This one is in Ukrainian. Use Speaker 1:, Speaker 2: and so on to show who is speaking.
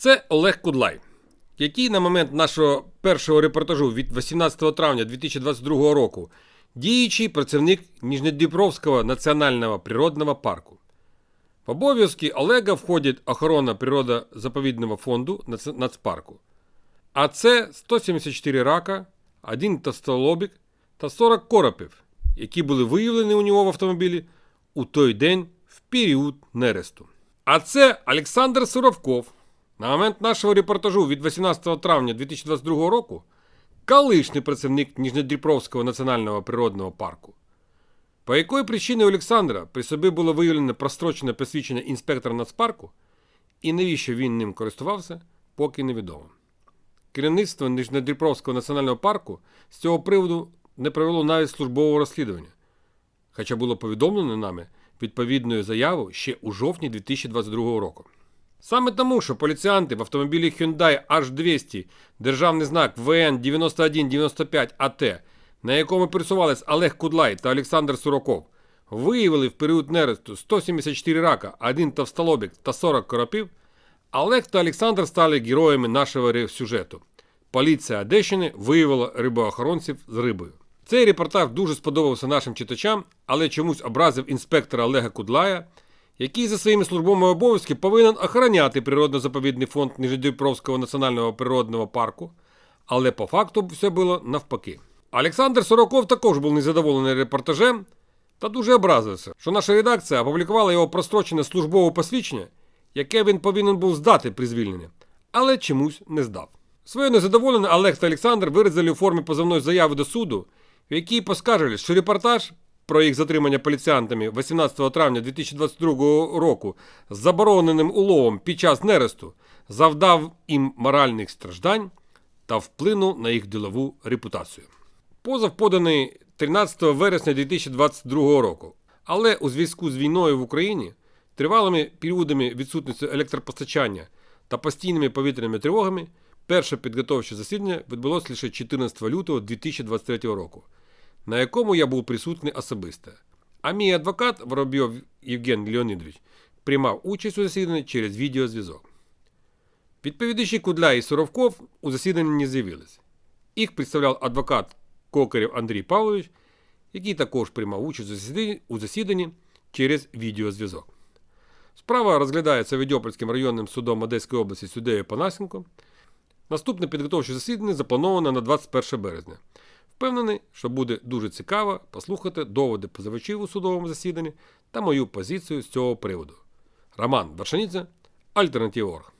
Speaker 1: Це Олег Кудлай, який на момент нашого першого репортажу від 18 травня 2022 року діючий працівник Ніжньодніпровського національного природного парку. В обов'язки Олега входить охорона природозаповідного фонду Нацпарку. А це 174 рака, один товстолобік та 40 коропів, які були виявлені у нього в автомобілі у той день в період нересту. А це Олександр Суровков. На момент нашого репортажу від 18 травня 2022 року колишній працівник Ніжньодніпровського національного природного парку. По якої причині у Олександра при собі було виявлено прострочене посвідчення інспектора Нацпарку, і навіщо він ним користувався, поки невідомо. Керівництво Нижньодніпровського національного парку з цього приводу не провело навіть службового розслідування, хоча було повідомлено нами відповідною заявою ще у жовтні 2022 року. Саме тому, що поліціянти в автомобілі Hyundai H200 державний знак ВН 9195 АТ, на якому пересувались Олег Кудлай та Олександр Суроков, виявили в період нересту 174 рака, один товстолобік та 40 коропів, Олег та Олександр стали героями нашого сюжету. Поліція Одещини виявила рибоохоронців з рибою. Цей репортаж дуже сподобався нашим читачам, але чомусь образив інспектора Олега Кудлая, який за своїми службовими обов'язки повинен охороняти природно-заповідний фонд Нижньодніпровського національного природного парку, але по факту все було навпаки. Олександр Сороков також був незадоволений репортажем та дуже образився, що наша редакція опублікувала його прострочене службове посвідчення, яке він повинен був здати при звільненні, але чомусь не здав. Своє незадоволення Олег та Олександр виразили у формі позовної заяви до суду, в якій поскаржили, що репортаж про їх затримання поліціянтами 18 травня 2022 року з забороненим уловом під час нересту завдав їм моральних страждань та вплинув на їх ділову репутацію. Позов поданий 13 вересня 2022 року, але у зв'язку з війною в Україні, тривалими періодами відсутності електропостачання та постійними повітряними тривогами, перше підготовче засідання відбулося лише 14 лютого 2023 року, на якому я був присутній особисто. А мій адвокат Воробйов Євген Леонідович приймав участь у засіданні через відеозв'язок. Відповідачі Кудля і Суровков у засіданні не з'явились. Їх представляв адвокат Кокарєв Андрій Павлович, який також приймав участь у засіданні, через відеозв'язок. Справа розглядається Відьопольським районним судом Одеської області суддею Панасенко. Наступне підготовче засідання заплановано на 21 березня. Впевнений, що буде дуже цікаво послухати доводи позивачів у судовому засіданні та мою позицію з цього приводу. Роман Вершаніця, Альтернатива.орг.